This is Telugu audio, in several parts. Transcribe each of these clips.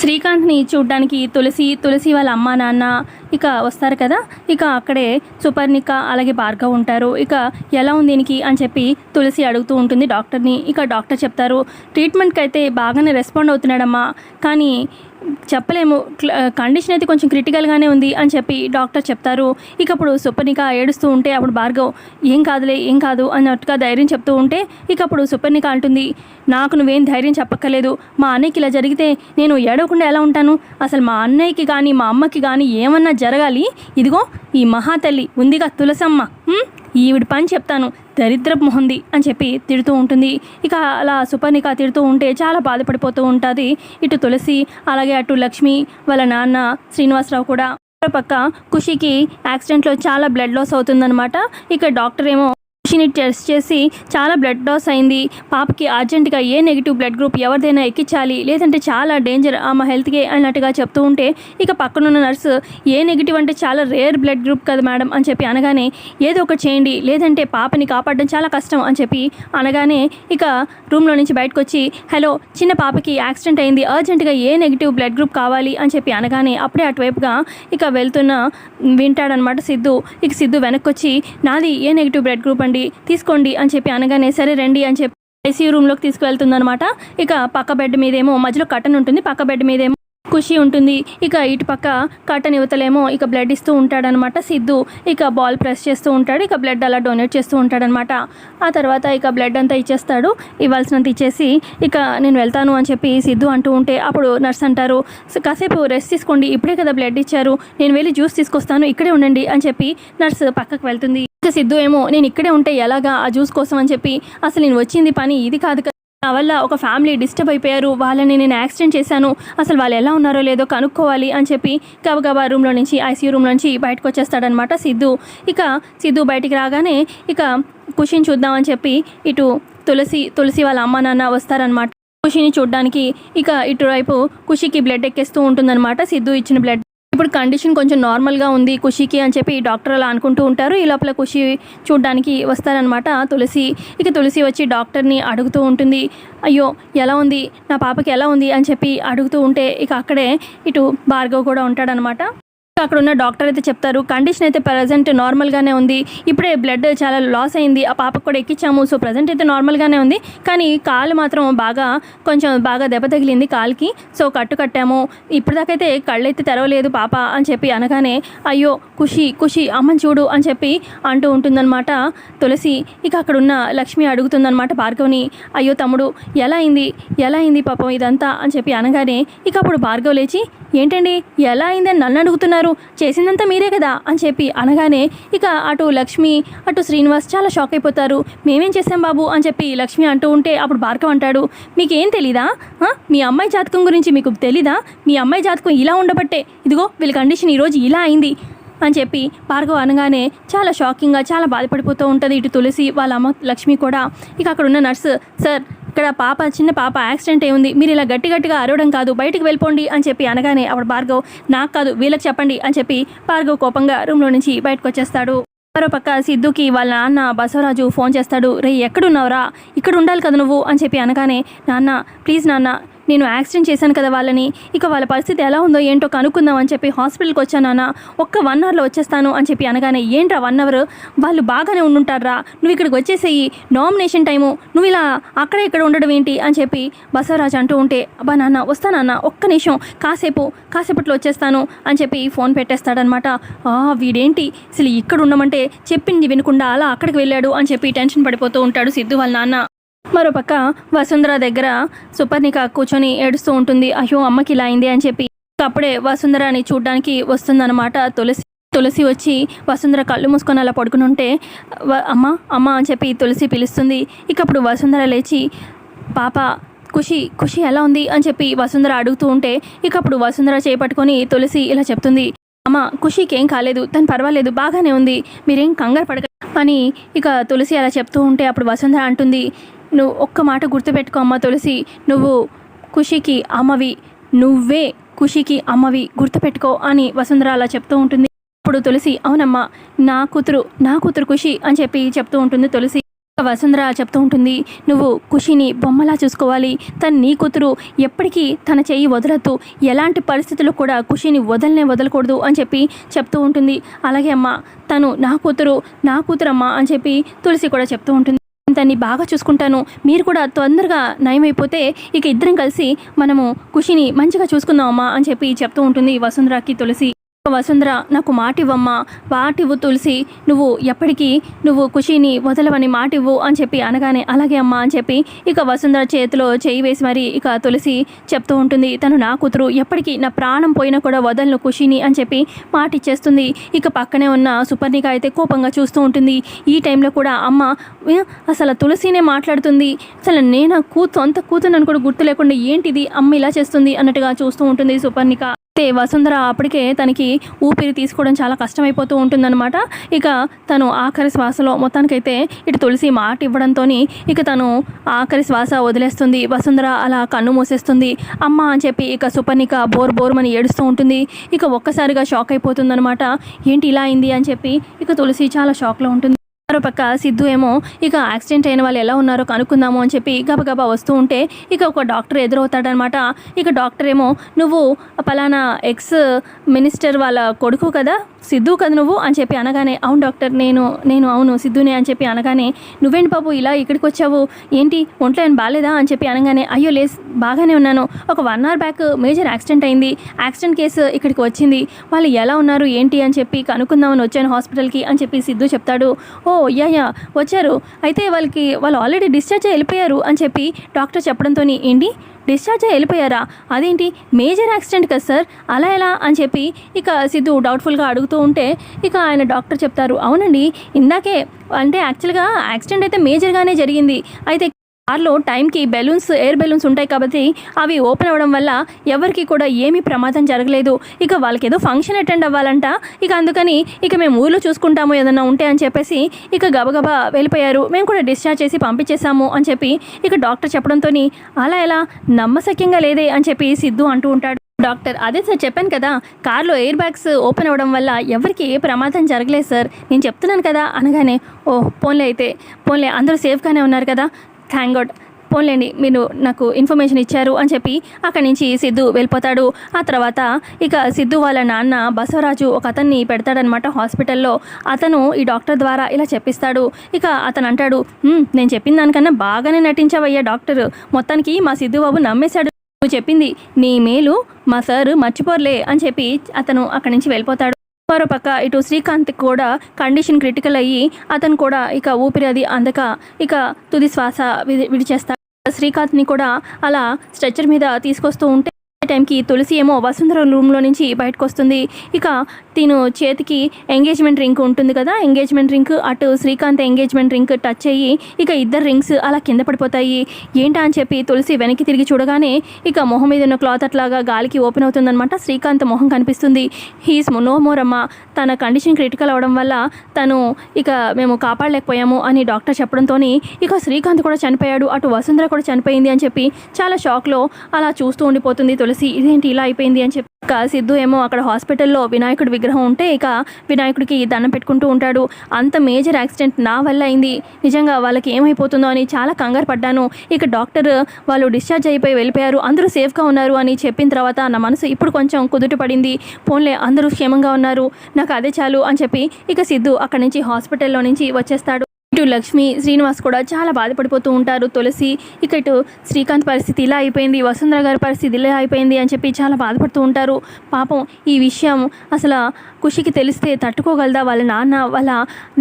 శ్రీకాంత్ని చూడ్డానికి తులసి తులసి వాళ్ళ అమ్మ నాన్న ఇక వస్తారు కదా. ఇక అక్కడే సుపర్ణిక అలాగే భార్గవ్ ఉంటారు. ఇక ఎలా ఉంది దీనికి అని చెప్పి తులసి అడుగుతూ ఉంటుంది డాక్టర్ని. ఇక డాక్టర్ చెప్తారు ట్రీట్మెంట్కి అయితే బాగానే రెస్పాండ్ అవుతున్నాడమ్మా. కానీ చెప్పలేము. క్ల- కండిషన్ అయితే కొంచెం క్రిటికల్గానే ఉంది అని చెప్పి డాక్టర్ చెప్తారు. ఇక అప్పుడు సుపర్ణిక ఏడుస్తూ ఉంటే అప్పుడు భార్గవ్ ఏం కాదులే ఏం కాదు అన్నట్టుగా ధైర్యం చెప్తూ ఉంటే ఇక అప్పుడు సుపర్ణిక అంటుంది నాకు నువ్వేం ధైర్యం చెప్పక్కర్లేదు. మా అన్నయ్యకి ఇలా జరిగితే నేను ఏడవకుండా ఎలా ఉంటాను? అసలు మా అన్నయ్యకి కానీ మా అమ్మకి కానీ ఏమన్నా జరగాలి? ఇదిగో ఈ మహాతల్లి ఉందిగా తులసమ్మ. ఈవిడ పని చెప్తాను. దరిద్రపు మొహంది అని చెప్పి తిడుతూ ఉంటుంది. ఇక అలా సుపర్ణిక తిడుతూ ఉంటే చాలా బాధపడిపోతూ ఉంటుంది. ఇటు తులసి అలాగే అటు లక్ష్మి వాళ్ళ నాన్న శ్రీనివాసరావు కూడా. పక్క ఖుషికి యాక్సిడెంట్లో చాలా బ్లడ్ లాస్ అవుతుందన్నమాట. ఇక డాక్టర్ ఏమో ఖుషిని టెస్ట్ చేసి చాలా బ్లడ్ లాస్ అయింది. పాపకి అర్జెంటుగా ఏ నెగిటివ్ బ్లడ్ గ్రూప్ ఎవరిదైనా ఎక్కించాలి. లేదంటే చాలా డేంజర్ ఆమె హెల్త్కి అన్నట్టుగా చెప్తూ ఉంటే ఇక పక్కనున్న నర్సు ఏ నెగిటివ్ అంటే చాలా రేర్ బ్లడ్ గ్రూప్ కదా మేడం అని చెప్పి అనగానే ఏదో ఒకటి చేయండి. లేదంటే పాపని కాపాడడం చాలా కష్టం అని చెప్పి అనగానే ఇక రూమ్లో నుంచి బయటకు వచ్చి హలో చిన్న పాపకి యాక్సిడెంట్ అయింది. అర్జెంటుగా ఏ నెగిటివ్ బ్లడ్ గ్రూప్ కావాలి? అని చెప్పి అనగానే అప్పుడే అటువైపుగా ఇక వెళ్తున్న వింటాడనమాట సిద్ధు. ఇక సిద్ధు వెనక్కి వచ్చి నాది ఏ నెగిటివ్ బ్లడ్ గ్రూప్ అండి? తీసుకోండి అని చెప్పి అనగానే సరే రండి అని చెప్పి ఐసీయూ రూమ్లోకి తీసుకువెళ్తుందనమాట ఇక పక్క బెడ్ మీదేమో మధ్యలో కట్టన్ ఉంటుంది పక్క బెడ్ మీదేమో ఖుషి ఉంటుంది. ఇక ఇటు పక్క కాటన్ యువతలేమో ఇక బ్లడ్ ఇస్తూ ఉంటాడనమాట సిద్ధు. ఇక బాల్ ప్రెస్ చేస్తూ ఉంటాడు. ఇక బ్లడ్ అలా డొనేట్ చేస్తూ ఉంటాడనమాట. ఆ తర్వాత ఇక బ్లడ్ అంతా ఇచ్చేస్తాడు. ఇవ్వాల్సినంత ఇచ్చేసి ఇక నేను వెళ్తాను అని చెప్పి సిద్ధు అంటూ ఉంటే అప్పుడు నర్స్ అంటారు కాసేపు రెస్ట్ తీసుకోండి. ఇప్పుడే కదా బ్లడ్ ఇచ్చారు. నేను వెళ్ళి జ్యూస్ తీసుకొస్తాను. ఇక్కడే ఉండండి అని చెప్పి నర్స్ పక్కకు వెళ్తుంది. ఇక సిద్ధు ఏమో నేను ఇక్కడే ఉంటే ఎలాగా? ఆ జ్యూస్ కోసం అని చెప్పి అసలు నేను వచ్చింది పని ఇది కాదు కదా. నా వల్ల ఒక ఫ్యామిలీ డిస్టర్బ్ అయిపోయారు. వాళ్ళని నేను యాక్సిడెంట్ చేశాను. అసలు వాళ్ళు ఎలా ఉన్నారో లేదో కనుక్కోవాలి అని చెప్పి గబగబా రూమ్లో నుంచి ఐసీయూ రూమ్ నుంచి బయటకు వచ్చేస్తాడనమాట సిద్ధు. ఇక సిద్ధు బయటికి రాగానే ఇక ఖుషిని చూద్దామని చెప్పి ఇటు తులసి తులసి వాళ్ళ అమ్మ నాన్న వస్తారనమాట ఖుషిని చూడడానికి ఇక ఇటువైపు ఖుషికి బ్లడ్ ఎక్కేస్తూ ఉంటుందన్నమాట. సిద్ధు ఇచ్చిన బ్లడ్ ఇప్పుడు కండిషన్ కొంచెం నార్మల్గా ఉంది ఖుషికి అని చెప్పి డాక్టర్ అలా అనుకుంటూ ఉంటారు. ఈ లోపల ఖుషి చూడడానికి వస్తారనమాట తులసి ఇక తులసి వచ్చి డాక్టర్ని అడుగుతూ ఉంటుంది. అయ్యో ఎలా ఉంది? నా పాపకి ఎలా ఉంది? అని చెప్పి అడుగుతూ ఉంటే ఇక అక్కడే ఇటు భార్గవ్ కూడా ఉంటాడనమాట అక్కడ ఉన్న డాక్టర్ అయితే చెప్తారు. కండిషన్ అయితే ప్రజెంట్ నార్మల్గానే ఉంది. ఇప్పుడే బ్లడ్ చాలా లాస్ అయింది. ఆ పాపకు కూడా ఎక్కించాము సో ప్రజెంట్ అయితే నార్మల్గానే ఉంది. కానీ కాలు మాత్రం బాగా కొంచెం బాగా దెబ్బ తగిలింది కాలుకి. సో కట్టు కట్టాము. ఇప్పటిదాకైతే కళ్ళు అయితే తెరవలేదు పాప అని చెప్పి అనగానే అయ్యో ఖుషి ఖుషి అమ్మని చూడు అని చెప్పి అంటూ ఉంటుందన్నమాట. తులసి ఇక అక్కడ ఉన్న లక్ష్మి అడుగుతుందన్నమాట భార్గవ్ని. అయ్యో తమ్ముడు ఎలా అయింది? ఎలా అయింది పాపం ఇదంతా? అని చెప్పి అనగానే ఇక అప్పుడు భార్గవ్ లేచి ఏంటండి? ఎలా అయిందని నన్ను అడుగుతున్నారు? చేసిందంతా మీరే కదా అని చెప్పి అనగానే ఇక అటు లక్ష్మి అటు శ్రీనివాస్ చాలా షాక్ అయిపోతారు. మేమేం చేసాం బాబు అని చెప్పి లక్ష్మి అంటూ ఉంటే అప్పుడు భార్గవ్ అంటాడు మీకేం తెలీదా? మీ అమ్మాయి జాతకం గురించి మీకు తెలీదా? మీ అమ్మాయి జాతకం ఇలా ఉండబట్టే. ఇదిగో వీళ్ళ కండిషన్ ఈరోజు ఇలా అయింది. అని చెప్పి భార్గవ్ అనగానే చాలా షాకింగ్గా చాలా బాధపడిపోతూ ఉంటుంది. ఇటు తులసి వాళ్ళ అమ్మ లక్ష్మి కూడా. ఇక అక్కడ ఉన్న నర్సు సార్ ఇక్కడ పాప చిన్న పాప యాక్సిడెంట్ అయి మీరు ఇలా గట్టి గట్టిగా అరవడం కాదు బయటికి వెళ్ళిపోండి అని చెప్పి అనగానే అప్పుడు భార్గవ్ నాకు కాదు వీళ్ళకి చెప్పండి అని చెప్పి భార్గవ్ కోపంగా రూమ్లో నుంచి బయటకు వచ్చేస్తాడు. మరో పక్క సిద్ధుకి వాళ్ళ నాన్న బసవరాజు ఫోన్ చేస్తాడు. రే ఎక్కడున్నావురా? ఇక్కడ ఉండాలి కదా నువ్వు అని చెప్పి అనగానే నాన్న ప్లీజ్ నాన్న నేను యాక్సిడెంట్ చేశాను కదా వాళ్ళని. ఇక వాళ్ళ పరిస్థితి ఎలా ఉందో ఏంటో కనుక్కుందాం అని చెప్పి హాస్పిటల్కి వచ్చాను నాన్న. ఒక్క వన్ అవర్లో వచ్చేస్తాను అని చెప్పి అనగానే ఏంట్రా వన్ అవర్? వాళ్ళు బాగానే ఉండుంటారా నువ్వు ఇక్కడికి వచ్చేసేయి. Nomination time. నువ్వు ఇలా అక్కడ ఇక్కడ ఉండడం ఏంటి? అని చెప్పి బసవరాజు అంటూ ఉంటే అబ్బా నాన్న వస్తానన్న ఒక్క నిమిషం. కాసేపు కాసేపట్లో వచ్చేస్తాను. అని చెప్పి ఫోన్ పెట్టేస్తాడనమాట. "ఆ, వీడేంటి? అసలు ఇక్కడ ఉండమంటే చెప్పింది వినకుండా అలా అక్కడికి వెళ్ళాడు. అని చెప్పి టెన్షన్ పడిపోతూ ఉంటాడు సిద్ధు వాళ్ళ నాన్న. మరోపక్క వసుంధర దగ్గర సుపర్ణిక కూర్చొని ఏడుస్తూ ఉంటుంది. అయ్యో అమ్మకి ఇలా అయింది అని చెప్పి. అప్పుడే వసుంధరాని చూడ్డానికి వస్తుందన్నమాట. తులసి తులసి వచ్చి వసుంధర కళ్ళు మూసుకొని అలా పడుకుని ఉంటే అమ్మ అమ్మ అని చెప్పి తులసి పిలుస్తుంది. ఇక అప్పుడు వసుంధర లేచి పాప ఖుషి ఖుషి ఎలా ఉంది? అని చెప్పి వసుంధర అడుగుతూ ఉంటే ఇక అప్పుడు వసుంధర చేపట్టుకొని తులసి ఇలా చెప్తుంది అమ్మ ఖుషికి ఏం కాలేదు. తను పర్వాలేదు. బాగానే ఉంది. మీరేం కంగారు పడక అని ఇక తులసి అలా చెప్తూ ఉంటే అప్పుడు వసుంధర అంటుంది నువ్వు ఒక్క మాట గుర్తుపెట్టుకో అమ్మ తులసి. నువ్వు ఖుషికి అమ్మవి నువ్వే ఖుషికి అమ్మవి గుర్తుపెట్టుకో అని వసుంధర అలా చెప్తూ ఉంటుంది. అప్పుడు తులసి అవునమ్మా నా కూతురు నా కూతురు ఖుషి అని చెప్పి చెప్తూ ఉంటుంది తులసి. వసుంధర చెప్తూ ఉంటుంది నువ్వు ఖుషిని బొమ్మలా చూసుకోవాలి. తను నీ కూతురు ఎప్పటికీ తన చెయ్యి వదలద్దు. ఎలాంటి పరిస్థితుల్లో కూడా ఖుషిని వదలనే వదలకూడదు అని చెప్పి చెప్తూ ఉంటుంది. అలాగే అమ్మ తను నా కూతురు నా కూతురమ్మ అని చెప్పి తులసి కూడా చెప్తూ ఉంటుంది. దాన్ని బాగా చూసుకుంటాను. మీరు కూడా తొందరగా నయమైపోతే ఇక ఇద్దరం కలిసి మనము ఖుషిని మంచిగా చూసుకుందాం అమ్మా అని చెప్పి చెప్తూ ఉంటుంది వసుంధరాకి తులసి. వసుంధర నాకు మాటివ్వమ్మా. మాటివ్వు తులసి నువ్వు ఎప్పటికీ నువ్వు ఖుషిని వదలవని మాటివ్వు అని చెప్పి అనగానే అలాగే అమ్మా అని చెప్పి ఇక వసుంధర చేతిలో చేయి వేసి మరి ఇక తులసి చెప్తూ ఉంటుంది. తను నా కూతురు ఎప్పటికీ నా ప్రాణం పోయినా కూడా వదలను ఖుషిని అని చెప్పి మాటిచ్చేస్తుంది ఇక పక్కనే ఉన్న సుపర్ణిక అయితే కోపంగా చూస్తూ ఉంటుంది. ఈ టైంలో కూడా అమ్మ అసలు తులసినే మాట్లాడుతుంది? అసలు నేను కూతు సొంత కూతురు కూడా గుర్తు లేకుండా ఏంటిది? అమ్మ ఇలా చేస్తుంది అన్నట్టుగా చూస్తూ ఉంటుంది సుపర్ణిక. అయితే వసుంధర అప్పటికే తనకి ఊపిరి తీసుకోవడం చాలా కష్టమైపోతూ ఉంటుందన్నమాట. ఇక తను ఆఖరి శ్వాసలో మొత్తానికైతే ఇటు తులసి మాట ఇవ్వడంతో ఇక తను ఆఖరి శ్వాస వదిలేస్తుంది. వసుంధర అలా కన్ను మూసేస్తుంది. అమ్మ అని చెప్పి ఇక సుపర్ణిక బోర్ బోర్మని ఏడుస్తూ ఉంటుంది. ఇక ఒక్కసారిగా షాక్ అయిపోతుందన్నమాట. ఏంటి ఇలా అయింది అని చెప్పి ఇక తులసి చాలా షాక్లో ఉంటుంది. మరో పక్క సిద్ధు ఏమో ఇక యాక్సిడెంట్ అయిన వాళ్ళు ఎలా ఉన్నారో కనుక్కుందాము అని చెప్పి గబగబా వస్తూ ఉంటే ఇక ఒక డాక్టర్ ఎదురవుతాడనమాట. ఇక డాక్టర్ ఏమో నువ్వు పలానా ఎక్స్ మినిస్టర్ వాళ్ళ కొడుకు కదా సిద్ధు కదా నువ్వు? అని చెప్పి అనగానే అవును డాక్టర్ నేను నేను అవును సిద్ధునే అని చెప్పి అనగానే నువ్వేంటి బాబు ఇలా ఇక్కడికి వచ్చావు? ఏంటి ఒంట్లో ఏం బాగాలేదా? అని చెప్పి అనగానే అయ్యో లేస్ బాగానే ఉన్నాను. ఒక one hour back major accident అయింది. యాక్సిడెంట్ కేసు ఇక్కడికి వచ్చింది. వాళ్ళు ఎలా ఉన్నారు ఏంటి? అని చెప్పి కనుక్కుందామని వచ్చాను హాస్పిటల్కి అని చెప్పి సిద్ధు చెప్తాడు. ఓ యా యా వచ్చారు. అయితే వాళ్ళకి వాళ్ళు ఆల్రెడీ డిశ్చార్జ్ వెళ్ళిపోయారు అని చెప్పి డాక్టర్ చెప్పడంతో ఏంటి? డిశ్చార్జ్ వెళ్ళిపోయారా? అదేంటి? మేజర్ యాక్సిడెంట్ కదా సార్ అలా ఎలా? అని చెప్పి ఇక సిద్ధు డౌట్ఫుల్గా అడుగుతూ ఉంటే ఇక ఆయన డాక్టర్ చెప్తారు. అవునండి ఇందాకే అంటే యాక్చువల్గా యాక్సిడెంట్ అయితే మేజర్గానే జరిగింది. అయితే కార్లో టైంకి బెలూన్స్ ఎయిర్ బెలూన్స్ ఉంటాయి కాబట్టి అవి ఓపెన్ అవ్వడం వల్ల ఎవరికి కూడా ఏమీ ప్రమాదం జరగలేదు. ఇక వాళ్ళకి ఏదో ఫంక్షన్ అటెండ్ అవ్వాలంట. ఇక అందుకని ఇక మేము ఊళ్ళో చూసుకుంటాము ఏదన్నా ఉంటే అని చెప్పేసి ఇక గబగబా వెళ్ళిపోయారు. మేము కూడా డిశ్చార్జ్ చేసి పంపించేశాము అని చెప్పి ఇక డాక్టర్ చెప్పడంతో అలా ఎలా నమ్మశక్యంగా లేదే అని చెప్పి సిద్ధు అంటూ ఉంటాడు. డాక్టర్ అదే సార్ చెప్పాను కదా కార్లో ఎయిర్ బ్యాగ్స్ ఓపెన్ అవ్వడం వల్ల ఎవరికి ఏ ప్రమాదం జరగలేదు సార్. నేను చెప్తున్నాను కదా అనగానే ఓ పోన్లే అయితే పోన్లే అందరూ సేఫ్గానే ఉన్నారు కదా. థ్యాంక్ గాడ్ పోన్లేండి మీరు నాకు ఇన్ఫర్మేషన్ ఇచ్చారు అని చెప్పి అక్కడి నుంచి సిద్ధు వెళ్ళిపోతాడు. ఆ తర్వాత ఇక సిద్ధు వాళ్ళ నాన్న బసవరాజు ఒక అతన్ని పెడతాడనమాట హాస్పిటల్లో. అతను ఈ డాక్టర్ ద్వారా ఇలా చెప్పిస్తాడు. ఇక అతను అంటాడు నేను చెప్పిన దానికన్నా బాగానే నటించావయ్యా డాక్టర్. మొత్తానికి మా సిద్ధు బాబు నమ్మేశాడు. నువ్వు చెప్పింది నీ మేలు మా సార్ మర్చిపోర్లే అని చెప్పి అతను అక్కడి నుంచి వెళ్ళిపోతాడు. మరోపక్క ఇటు శ్రీకాంత్ కూడా కండిషన్ క్రిటికల్ అయ్యి అతను కూడా ఇక ఊపిరి అది అందక ఇక తుది శ్వాస విడి- విడిచేస్తాడు. శ్రీకాంత్ని కూడా అలా స్ట్రెచ్చర్ మీద తీసుకొస్తూ ఉంటే టైంకి తులసి ఏమో వసుంధర రూమ్లో నుంచి బయటకు వస్తుంది ఇక తిను చేతికి ఎంగేజ్మెంట్ రింగ్ ఉంటుంది కదా ఎంగేజ్మెంట్ రింగ్ అటు శ్రీకాంత్ ఎంగేజ్మెంట్ రింగ్ టచ్ అయ్యి ఇక ఇద్దరు రింగ్స్ అలా కింద పడిపోతాయి. ఏంటా అని చెప్పి తులసి వెనక్కి తిరిగి చూడగానే ఇక మొహం మీద ఉన్న క్లాత్ అట్లాగా గాలికి ఓపెన్ అవుతుందనమాట శ్రీకాంత్ మొహం కనిపిస్తుంది. హీస్ నో మోర్ అమ్మ. తన కండిషన్ క్రిటికల్ అవడం వల్ల తను ఇక మేము కాపాడలేకపోయాము అని డాక్టర్ చెప్పడంతో ఇక శ్రీకాంత్ కూడా చనిపోయాడు అటు వసుంధర కూడా చనిపోయింది అని చెప్పి చాలా షాక్లో అలా చూస్తూ ఉండిపోతుంది తులసి. ఇదేంటి ఇలా అయిపోయింది అని చెప్పి ఇక సిద్ధు ఏమో అక్కడ హాస్పిటల్లో వినాయకుడి విగ్రహం ఉంటే ఇక వినాయకుడికి దండం పెట్టుకుంటూ ఉంటాడు. అంత మేజర్ యాక్సిడెంట్ నా వల్ల అయింది. నిజంగా వాళ్ళకి ఏమైపోతుందో అని చాలా కంగారు పడ్డాను. ఇక డాక్టర్ వాళ్ళు డిశ్చార్జ్ అయిపోయి వెళ్ళిపోయారు. అందరూ సేఫ్గా ఉన్నారు అని చెప్పిన తర్వాత నా మనసు ఇప్పుడు కొంచెం కుదుట పడింది. పోన్లే అందరూ క్షేమంగా ఉన్నారు. నాకు అదే చాలు అని చెప్పి ఇక సిద్ధు అక్కడి నుంచి హాస్పిటల్లో నుంచి వచ్చేస్తాడు. ఇటు లక్ష్మి శ్రీనివాస్ కూడా చాలా బాధపడిపోతూ ఉంటారు. తులసి ఇక ఇటు శ్రీకాంత్ పరిస్థితి ఇలా అయిపోయింది వసుంధర గారి పరిస్థితి ఇలా అయిపోయింది అని చెప్పి చాలా బాధపడుతూ ఉంటారు. పాపం ఈ విషయం అసలు ఖుషికి తెలిస్తే తట్టుకోగలదా? వాళ్ళ నాన్న వాళ్ళ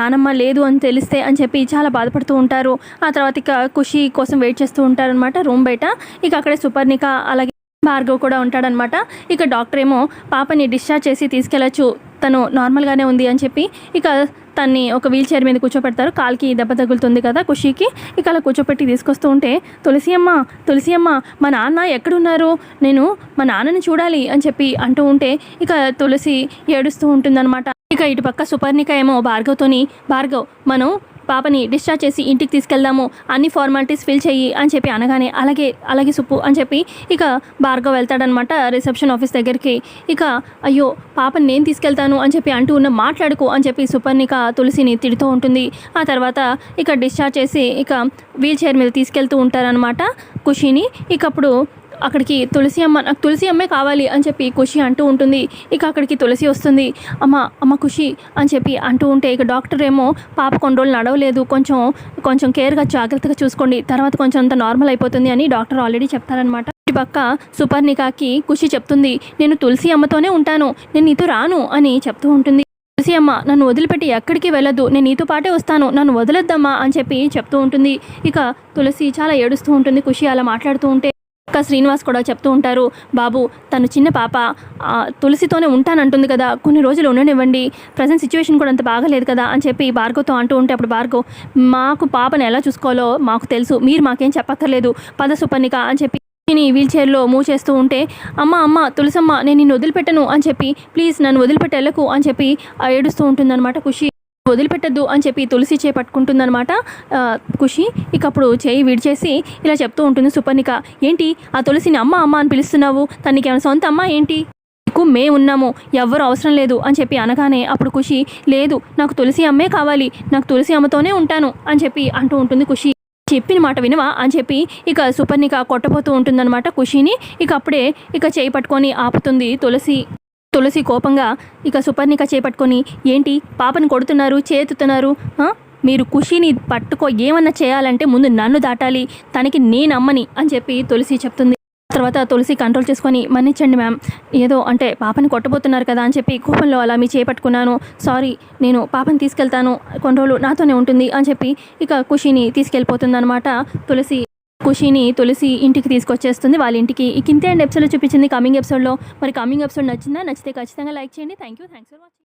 నానమ్మ లేదు అని తెలిస్తే అని చెప్పి చాలా బాధపడుతూ ఉంటారు. ఆ తర్వాత ఇక ఖుషి కోసం వెయిట్ చేస్తూ ఉంటారనమాట రూమ్ బయట. ఇక అక్కడే సుపర్ణిక అలాగే భార్గవ్ కూడా ఉంటాడనమాట ఇక డాక్టర్ ఏమో పాపని డిశ్చార్జ్ చేసి తీసుకెళ్ళచ్చు. తను నార్మల్గానే ఉంది అని చెప్పి ఇక తన్ని ఒక వీల్ చైర్ మీద కూర్చోపెడతారు. కాలికి దెబ్బ తగులుతుంది కదా ఖుషికి. ఇక అలా కూర్చోపెట్టి తీసుకొస్తూ ఉంటే తులసి అమ్మ తులసి అమ్మ మా నాన్న ఎక్కడున్నారు? నేను మా నాన్నని చూడాలి అని చెప్పి అంటూ ఉంటే ఇక తులసి ఏడుస్తూ ఉంటుందన్నమాట. ఇక ఇటు పక్క సుపర్ణిక ఏమో భార్గవ్తోని భార్గవ్ మనం పాపని డిశ్చార్జ్ చేసి ఇంటికి తీసుకెళ్దాము అన్ని ఫార్మాలిటీస్ ఫిల్ చెయ్యి అని చెప్పి అనగానే అలాగే అలాగే సుప్పు అని చెప్పి ఇక భార్గవ్ వెళ్తాడనమాట రిసెప్షన్ ఆఫీస్ దగ్గరికి. ఇక అయ్యో పాపని నేను తీసుకెళ్తాను అని చెప్పి అంటూ ఉన్న మాట్లాడుకో అని చెప్పి సుపర్ణిక తులసిని తిడుతూ ఉంటుంది. ఆ తర్వాత ఇక డిశ్చార్జ్ చేసి ఇక వీల్ చైర్ మీద తీసుకెళ్తూ ఉంటారనమాట ఖుషిని ఇక అప్పుడు అక్కడికి తులసి అమ్మ నాకు తులసి అమ్మే కావాలి అని చెప్పి ఖుషి అంటూ ఉంటుంది. ఇక అక్కడికి తులసి వస్తుంది. అమ్మ అమ్మ ఖుషి అని చెప్పి అంటూ ఉంటే ఇక డాక్టర్ ఏమో పాప కొన్ని రోజులు నడవలేదు. కొంచెం కొంచెం కేర్గా జాగ్రత్తగా చూసుకోండి. తర్వాత కొంచెం అంత నార్మల్ అయిపోతుంది అని డాక్టర్ ఆల్రెడీ చెప్తారనమాట ఇటు పక్క సుపర్ణికాకి ఖుషి చెప్తుంది నేను తులసి అమ్మతోనే ఉంటాను. నేను నీతో రాను అని చెప్తూ ఉంటుంది. తులసి అమ్మ నన్ను వదిలిపెట్టి ఎక్కడికి వెళ్ళదు నేను నీతో పాటే వస్తాను. నన్ను వదలొద్దమ్మా అని చెప్పి చెప్తూ ఉంటుంది. ఇక తులసి చాలా ఏడుస్తూ ఉంటుంది. ఖుషి అలా మాట్లాడుతూ ఉంటే ఇంకా శ్రీనివాస్ కూడా చెప్తూ ఉంటారు బాబు తను చిన్న పాప. తులసితోనే ఉంటానంటుంది కదా. కొన్ని రోజులు ఉండనివ్వండి. ప్రజెంట్ సిచ్యువేషన్ కూడా అంత బాగలేదు కదా అని చెప్పి భార్గవతో అంటూ ఉంటే అప్పుడు భార్గవ్ మాకు పాపను ఎలా చూసుకోవాలో మాకు తెలుసు. మీరు మాకేం చెప్పక్కర్లేదు. పద సుపర్ణిక అని చెప్పి నేను వీల్ చైర్లో మూవ్ చేస్తూ ఉంటే అమ్మ అమ్మ తులసమ్మ నేను నిన్ను వదిలిపెట్టను అని చెప్పి ప్లీజ్ నన్ను వదిలిపెట్టెళ్ళకు అని చెప్పి ఏడుస్తూ ఉంటుందన్నమాట ఖుషి. వదిలిపెట్టద్దు అని చెప్పి తులసి చేయి పట్టుకుంటుందనమాట ఖుషి ఇక అప్పుడు చేయి విడిచేసి ఇలా చెప్తూ ఉంటుంది సుపర్ణిక. ఏంటి? ఆ తులసిని అమ్మ అమ్మ అని పిలుస్తున్నావు. తనకి ఏమైనా సొంత అమ్మ ఏంటి? నీకు మే ఉన్నాము. ఎవ్వరు అవసరం లేదు అని చెప్పి అనగానే అప్పుడు ఖుషి లేదు నాకు తులసి అమ్మే కావాలి. నాకు తులసి అమ్మతోనే ఉంటాను అని చెప్పి అంటూ ఉంటుంది ఖుషి. చెప్పిన మాట వినవా అని చెప్పి ఇక సుపర్ణిక కొట్టబోతూ ఉంటుందన్నమాట ఖుషిని. ఇక అప్పుడే ఇక చేయి పట్టుకొని ఆపుతుంది తులసి. తులసి కోపంగా ఇక సుపర్ణిక చేపట్టుకొని ఏంటి? పాపని కొడుతున్నారు చేతుతున్నారు మీరు ఖుషిని పట్టుకో ఏమన్నా చేయాలంటే ముందు నన్ను దాటాలి తనకి నేను అమ్మని అని చెప్పి తులసి చెప్తుంది. తర్వాత తులసి కంట్రోల్ చేసుకొని మన్నించండి మ్యామ్ ఏదో అంటే పాపని కొట్టబోతున్నారు కదా అని చెప్పి కోపంలో అలా మీ చేపట్టుకున్నాను. సారీ నేను పాపని తీసుకెళ్తాను కొన్ని రోజులు నాతోనే ఉంటుంది అని చెప్పి ఇక ఖుషిని తీసుకెళ్ళిపోతుంది తులసి. ఖుషిని తులసి ఇంటికి తీసుకొచ్చేస్తుంది. వాళ్ళ ఇంటికి ఇక ఇంతే అండ్ ఎపిసోడ్లో చూపించింది కమింగ్ ఎపిసోడ్లో మరి కమింగ్ ఎపిసోడ్ నచ్చిందా? నచ్చితే ఖచ్చితంగా లైక్ చేయండి. Thank you thanks for watching